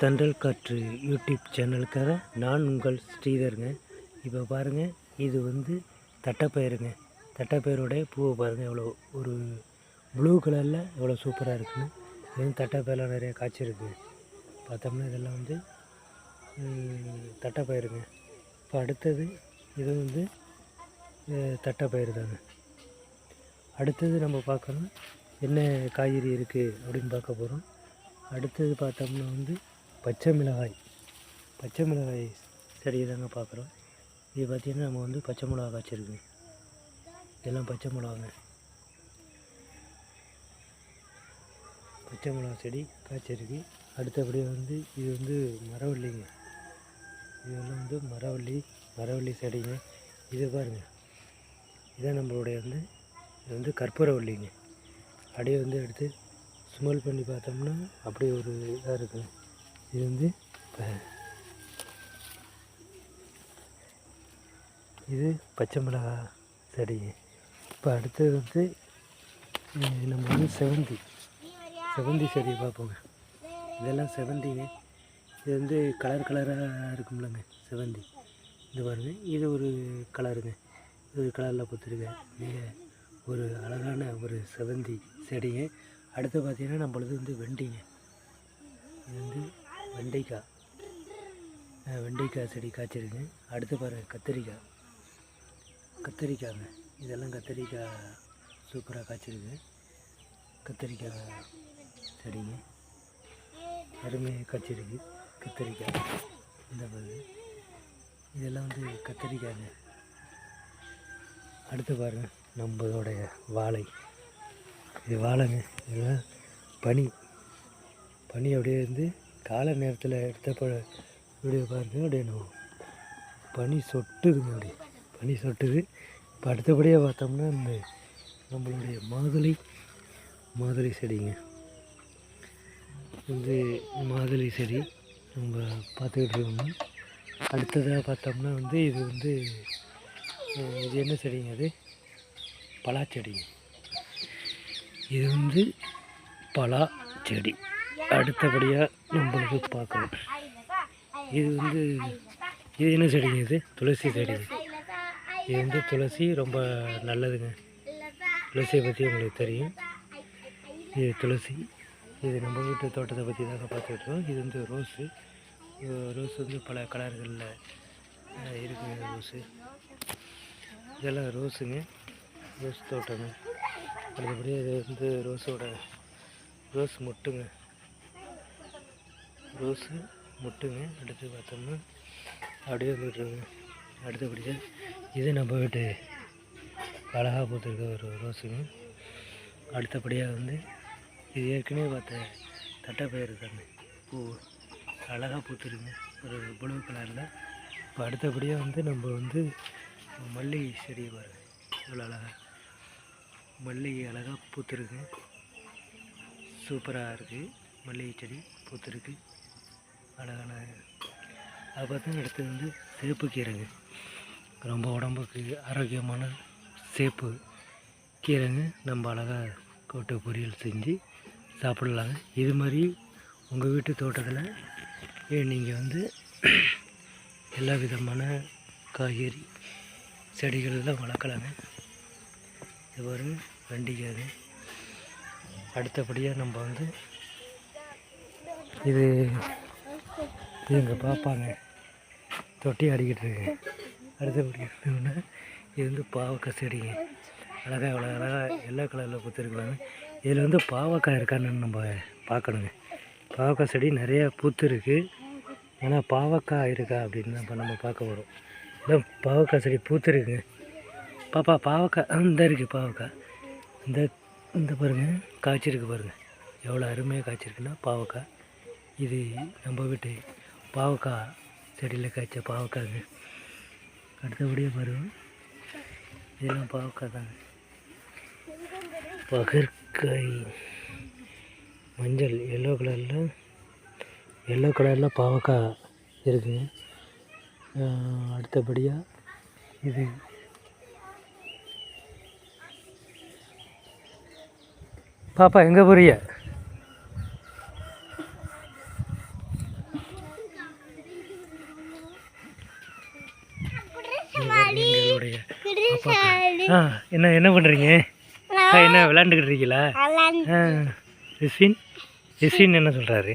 தண்டல் காற்று யூடியூப் சேனலுக்காக நான் உங்கள் ஸ்ரீதருங்க. இப்போ பாருங்கள் இது வந்து தட்டைப்பயிருங்க தட்டைப்பயிரோடைய பூவை பாருங்கள் எவ்வளோ ஒரு ப்ளூ கலரில் எவ்வளோ சூப்பராக இருக்குன்னு. இது வந்து தட்டைப்பயிரெலாம் நிறைய காய்ச்சிருக்கு பார்த்தோம்னா இதெல்லாம் வந்து தட்டைப்பயிருங்க இப்போ அடுத்தது இது வந்து அஹ், தட்டைப்பயிறு தாங்க. அடுத்தது நம்ம பார்க்கணும் என்ன காய்கறி இருக்குது அப்படின்னு பார்க்க போகிறோம். அடுத்தது பார்த்தோம்னா வந்து பச்சை மிளகாய் பச்சை மிளகாய் செடியை தாங்க பார்க்குறோம் இது பார்த்திங்கன்னா நம்ம வந்து பச்சை மிளகா காய்ச்சிருக்கு இதெல்லாம் பச்சை மிளகாங்க. பச்சை மிளகா செடி காய்ச்சிருக்கு. அடுத்தபடியாக வந்து இது வந்து மரவள்ளிங்க. இதெல்லாம் வந்து மரவள்ளி மரவள்ளி செடிங்க. இது பாருங்க. இதான் நம்மளுடைய வந்து இது வந்து கற்பூரவள்ளிங்க அப்படியே வந்து எடுத்து ஸ்மெல் பண்ணி பார்த்தோம்னா அப்படியே ஒரு இதாக இருக்குங்க. இது வந்து இப்போ இது பச்சை மிளகா செடிங்க இப்போ அடுத்தது வந்து நம்ம வந்து செவந்தி. செவந்தி செடியை பார்ப்போங்க. இதெல்லாம் செவந்திங்க இது வந்து கலர் கலராக இருக்கும்லங்க செவந்தி. இது பாருங்க இது ஒரு கலருங்க. இது கலரில் கொடுத்துருங்க. மிக ஒரு அழகான ஒரு செவந்தி செடிங்க. அடுத்து பார்த்திங்கன்னா நம்மளது வந்து வெண்டிங்க. இது வந்து வெண்டைக்காய். வெண்டைக்காய் செடி காய்ச்சிருக்கு. அடுத்து பாருங்கள் கத்திரிக்காய். கத்திரிக்காய்ங்க. இதெல்லாம் கத்திரிக்காய் சூப்பராக காய்ச்சிருக்கு. கத்திரிக்காய் செடிங்க. அருமையாக காய்ச்சிருக்கு கத்திரிக்காய். இந்த பாருங்க இதெல்லாம் வந்து கத்திரிக்காய்ங்க. அடுத்து பாருங்க நம்மளோடைய வாழை. இது வாழைங்க. இதெல்லாம் பனி. பனி அப்படியே இருந்து காலை நேரத்தில் எடுத்தப்ப வீடியோ பாருங்க அப்படியே நம்ம பனி சொட்டுதுங்க அப்படி பனி சொட்டுது. இப்போ அடுத்தபடியாக பார்த்தோம்னா இந்த நம்மளுடைய மாதுளை மாதுளை செடிங்க. வந்து மாதுளை செடி நம்ம பார்த்துக்கிட்டு இருக்கோம். அடுத்ததாக பார்த்தோம்னா வந்து இது வந்து இது என்ன செடிங்க அது? பலாச்செடிங்க. இது வந்து பலா செடி அடுத்தபடியாக நம்மளுக்கு பார்க்கணும். இது வந்து இது என்ன செடிங்க இது? துளசி செடிங்க. இது வந்து துளசி ரொம்ப நல்லதுங்க. துளசியை பற்றி உங்களுக்கு தெரியும். இது துளசி. இது நம்ம வீட்டு தோட்டத்தை பற்றி தாங்க பார்த்துட்ருக்கோம் இது வந்து ரோஸு. இது ரோஸ் வந்து பல கலர்களில் இருக்குங்க ரோஸு. இதெல்லாம் ரோஸுங்க. ரோஸ் தோட்டங்க. அடுத்தபடியாக இது வந்து ரோஸோட ரோஸ் மொட்டுங்க. ரோஸு முட்டுங்க அடுத்து பார்த்தோம்னா அப்படியே வந்துட்டுருங்க அடுத்தபடியாக இது நம்ம வீட்டு அழகாக பூத்திருக்க ஒரு ரோஸுங்க. அடுத்தபடியாக வந்து இது ஏற்கனவே பார்த்த தட்டைப்பயிறு தானே பூ அழகாக பூத்துருங்க ஒரு ப்ளூ கலரில். இப்போ அடுத்தபடியாக வந்து நம்ம வந்து மல்லிகை செடியை பாருங்க. இவ்வளோ அழகாக மல்லிகை அழகாக பூத்துருக்கு. சூப்பராக இருக்குது மல்லிகை செடி பூத்துருக்கு. அழகான அதை பார்த்தா அடுத்தது வந்து சேப்பு கீரைங்க ரொம்ப உடம்புக்கு ஆரோக்கியமான சேப்பு கீரைங்க நம்ம அழகாக கோட்டை பொரியல் செஞ்சு சாப்பிடலாங்க. இது மாதிரி உங்கள் வீட்டு தோட்டத்தில் நீங்கள் வந்து எல்லா விதமான காய்கறி செடிகளெல்லாம் வளர்க்கலாங்க. இது பாருங்க வெண்டிக்காய் அடுத்தபடியாக நம்ம வந்து இது இது எங்கள் பாப்பாங்க. தொட்டி ஆடிக்கிட்டு இருக்கு. அடுத்தபடியாக இது வந்து பாவக்காய் செடிங்க. அழகாக எவ்வளோ அழகாக எல்லோ கலரில் பூத்துருக்குறாங்க. இதில் வந்து பாவக்காய் இருக்கான்னு நம்ம பார்க்கணுங்க. பாவக்காய் செடி நிறைய பூத்து இருக்குது ஆனால் பாவக்காய் இருக்கா அப்படின்னு தான் இப்போ நம்ம பார்க்க போகிறோம் இல்லை பாவக்காய் செடி பூத்துருக்குங்க. பாப்பா பாவக்காய். இந்த இருக்குது பாவக்காய். இந்த இந்த பாருங்கள் காய்ச்சிருக்கு பாருங்கள் எவ்வளோ அருமையாக காய்ச்சிருக்குன்னா பாவக்காய். இது நம்ம வீட்டு பாவக்காய் செடியில் காய்ச்ச பாவக்காய் அடுத்தபடியாக பருவம் இதெல்லாம் பாவக்காய் தாங்க. பகற்காய். மஞ்சள் எல்லோ கலரில் எல்லோ கலரில் பாவக்காய் இருக்குங்க. அடுத்தபடியாக இது. பாப்பா எங்கே போறிய என்ன பண்ணுறீங்க என்ன விளாண்டுக்கிட்டு இருக்கீங்களா? ரிஸ்வின் ரிஸ்வின் என்ன சொல்கிறாரு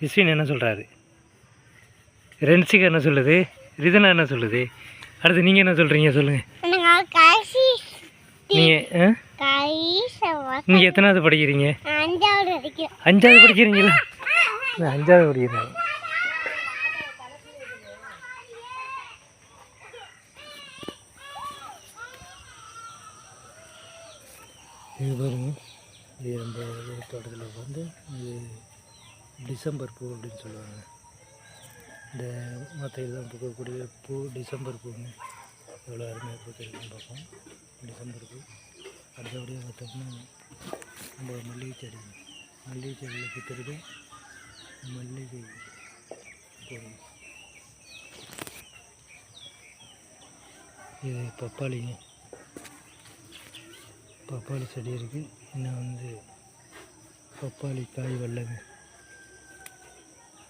ரிஸ்வின் என்ன சொல்கிறாரு ரென்சிகா என்ன சொல்லுது? ரிதனா என்ன சொல்லுது? அடுத்து நீங்கள் என்ன சொல்கிறீங்க சொல்லுங்கள் நீங்கள் நீங்கள் எத்தனாவது படிக்கிறீங்க? அஞ்சாவது படிக்கிறீங்களா? அஞ்சாவது படிக்கிறேன். இது பாருங்க. இது நம்ம தோட்டத்தில் வந்து இது டிசம்பர் பூ அப்படின்னு சொல்லுவாங்க. இந்த மற்ற பூக்கக்கூடிய பூ டிசம்பர் பூங்க எவ்வளோ அருமையாக பூத்திருக்குன்னு பார்ப்போம். டிசம்பர் பூ. அடுத்தபடியாக பார்த்தோம்னா நம்ம மல்லிகை செடி. மல்லிகை செடியில் பூத்திருக்கு மல்லிகை பூ. இது பப்பாளிங்க பப்பாளி செடி இருக்குது இன்னும் வந்து பப்பாளி காய் வெள்ளங்க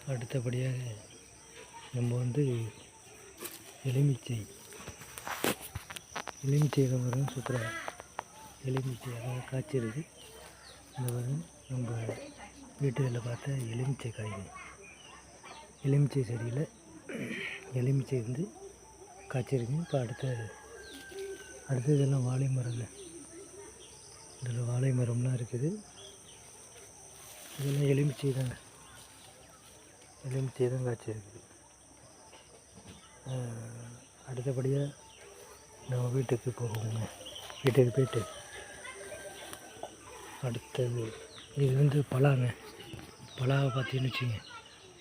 அடுத்தபடியாக நம்ம வந்து எலுமிச்சை. எலுமிச்சை வரும் சூப்பராக எலுமிச்சை அதாவது காய்ச்சிருக்கு இந்த வரும் நம்ம வீட்டுகளில் பார்த்த எலுமிச்சை காய். எலுமிச்சை செடியில் எலுமிச்சை வந்து காய்ச்சிருக்கு இப்போ அடுத்த அடுத்ததெல்லாம் வாழை மரங்க இதில் வாழை மரம்லாம் இருக்குது. இதெல்லாம் எலுமிச்சை தாங்க எலுமிச்சை தான் காய்ச்சி இருக்குது. அடுத்தபடியாக நம்ம வீட்டுக்கு போவோங்க வீட்டுக்கு போயிட்டு அடுத்தது இது வந்து பலாங்க பலாவை பார்த்தீங்கன்னு வச்சுங்க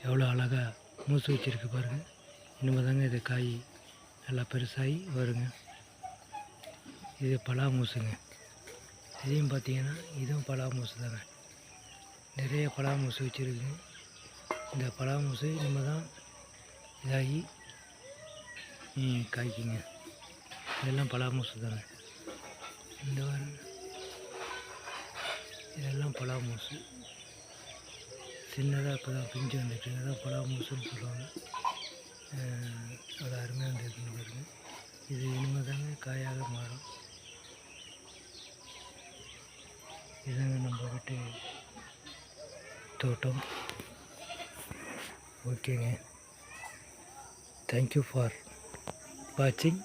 எவ்வளோ அழகாக மூசு வச்சுருக்கு பாருங்கள் இனிமேல் தாங்க இது காய் நல்லா பெருசாகி வருங்க. இது பலா மூசுங்க இதையும் பார்த்தீங்கன்னா இதுவும் பலாமூசு தாங்க நிறைய பலாமூசு வச்சுருக்குங்க இந்த பலாமூசு நம்ம தான் இதாகி காய்க்குங்க. இதெல்லாம் பலாமூசு தாங்க இந்த இதெல்லாம் பலாமூசு. சின்னதாக இப்போ தான் பிஞ்சு வந்துட்டு அதான் பலாமூசுன்னு சொல்லுவாங்க. அது அருமையாக வந்துருக்குன்னு பாருங்கள் இது இனிமேல் தாங்க காயாக மாறும். இதாங்க நம்ம வீட்டு தோட்டம். ஓகேங்க. தேங்க்யூ ஃபார் வாட்சிங்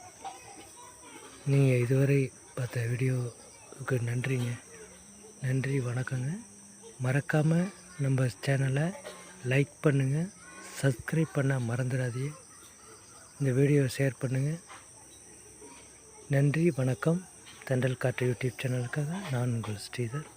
நீங்கள் இதுவரை பார்த்த வீடியோவுக்கு நன்றிங்க. நன்றி வணக்கங்க. மறக்காமல் நம்ம சேனலை லைக் பண்ணுங்கள் சப்ஸ்கிரைப் பண்ண மறந்துடாதீங்க. இந்த வீடியோவை ஷேர் பண்ணுங்கள் நன்றி வணக்கம். தென்றல் காற்று யூடியூப் சேனலுக்காக நான் உங்கள் ஸ்ரீதர்.